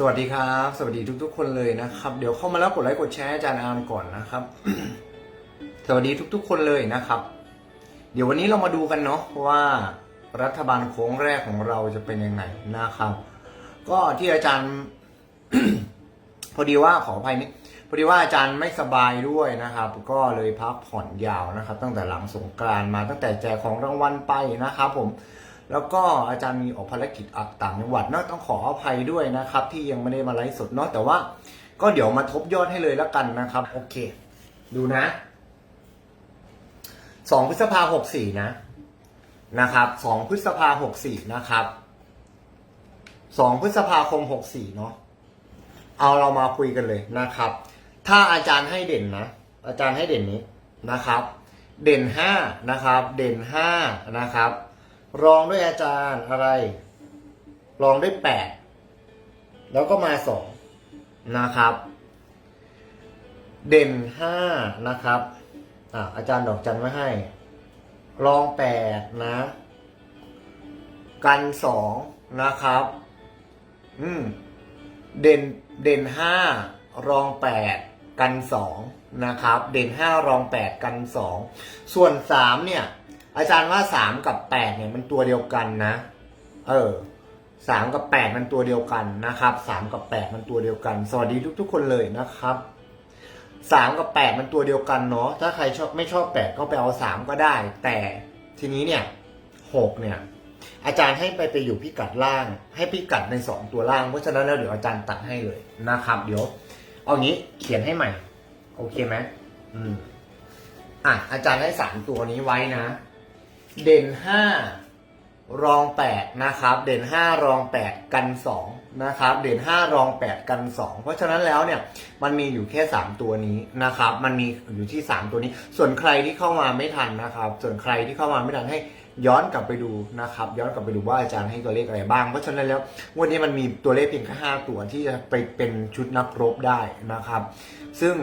สวัสดีครับ สวัสดีทุก ๆ คนเลยนะครับ เดี๋ยวเข้ามาแล้วกดไลค์กดแชร์อาจารย์อาร์มก่อนนะครับ สวัสดีทุก ๆ คนเลยนะครับ เดี๋ยววันนี้เรามาดูกันเนาะว่ารัฐบาลโค้งแรกของเราจะเป็นยังไงนะครับ ก็ที่อาจารย์ พอดีว่าขออภัยนิดพอดีว่าอาจารย์ไม่สบายด้วยนะครับ ก็เลยพักผ่อนยาวนะครับ ตั้งแต่หลังสงกรานมาตั้งแต่แจกของรางวัลไปนะครับ ผม แล้วก็อาจารย์มีออกภารกิจต่างจังหวัดเนาะต้องขออภัยด้วยนะครับ ที่ยังไม่ได้มาไลฟ์สดเนาะแต่ว่า ก็เดี๋ยวมาทบยอดให้เลยแล้วกันนะครับ โอเค ดูนะสองพฤษภาหกสี่นะนะครับสองพฤษภาหกสี่นะครับสองพฤษภาคมหกสี่เนาะเอาเรามาคุยกันเลยนะครับ ถ้าอาจารย์ให้เด่นนะ อาจารย์ให้เด่นนี้นะครับ เด่นห้านะครับ เด่นห้านะครับ รองด้วยอาจารย์อะไร รองด้วยแปดแล้วก็มาสองนะครับ เด่นห้านะครับอ่าอาจารย์ดอกจันไว้ให้ รองแปดนะ กันสองนะครับ อืม เด่นเด่นห้ารองแปดกันสองนะครับ เด่นห้ารองแปดกันสองส่วนสามเนี่ย อาจารย์ว่าสามกับแปดเนี่ยมันตัวเดียวกันนะ เออสามกับแปดมันตัวเดียวกันนะครับสามกับแปดมันตัวเดียวกัน สวัสดีทุก ๆ คนเลยนะครับสามกับแปดมันตัวเดียวกันเนาะถ้าใครชอบไม่ชอบแปดก็ไปเอาสามก็ได้ แต่ทีนี้เนี่ยหกเนี่ย อาจารย์ให้ไปไปอยู่พิกัดล่าง ให้พิกัดในสองตัวล่างเพราะฉะนั้นแล้วเดี๋ยวอาจารย์ตัดให้เลยนะครับ เดี๋ยว เอางี้เขียนให้ใหม่ โอเคไหมอืมอะอาจารย์ให้สามตัวนี้ไว้นะ เด่นห้ารองแปดนะครับ เด่นห้ารองแปดกันสองนะครับ เด่นห้ารองแปดกันสองเพราะฉะนั้นแล้วเนี่ยมันมีอยู่แค่สามตัวนี้นะครับ มันมีอยู่ที่สามตัวนี้ ส่วนใครที่เข้ามาไม่ทันนะครับ ส่วนใครที่เข้ามาไม่ทันให้ย้อนกลับไปดูนะครับ ย้อนกลับไปดูว่าอาจารย์ให้ตัวเลขอะไรบ้าง เพราะฉะนั้นแล้ววันนี้มันมีตัวเลขเพียงแค่ห้าตัวที่จะไปเป็นชุดนักรบได้นะครับ ซึ่ง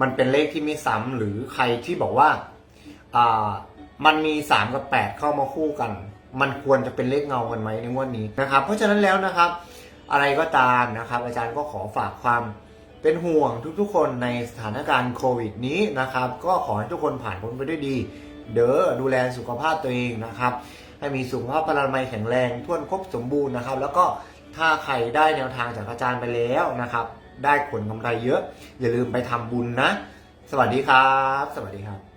มันเป็นเลขที่ไม่ซ้ำหรือใครที่บอกว่าอ่า มันมี 3 กับ 8 เข้ามาคู่กัน มันควรจะเป็นเลขเงากันไหมในงวดนี้นะครับ เพราะฉะนั้นแล้วนะครับ อะไรก็ตามนะครับ อาจารย์ก็ขอฝากความเป็นห่วงทุกๆ คนในสถานการณ์โควิดนี้นะครับ ก็ขอให้ทุกคนผ่านพ้นไปด้วยดี เด้อดูแลสุขภาพตัวเองนะครับ ให้มีสุขภาพพลามัยแข็งแรงท้วนครบสมบูรณ์นะครับ แล้วก็ถ้าใครได้แนวทางจากอาจารย์ไปแล้วนะครับ ได้ผลกำไรเยอะ อย่าลืมไปทำบุญนะ สวัสดีครับ สวัสดีครับ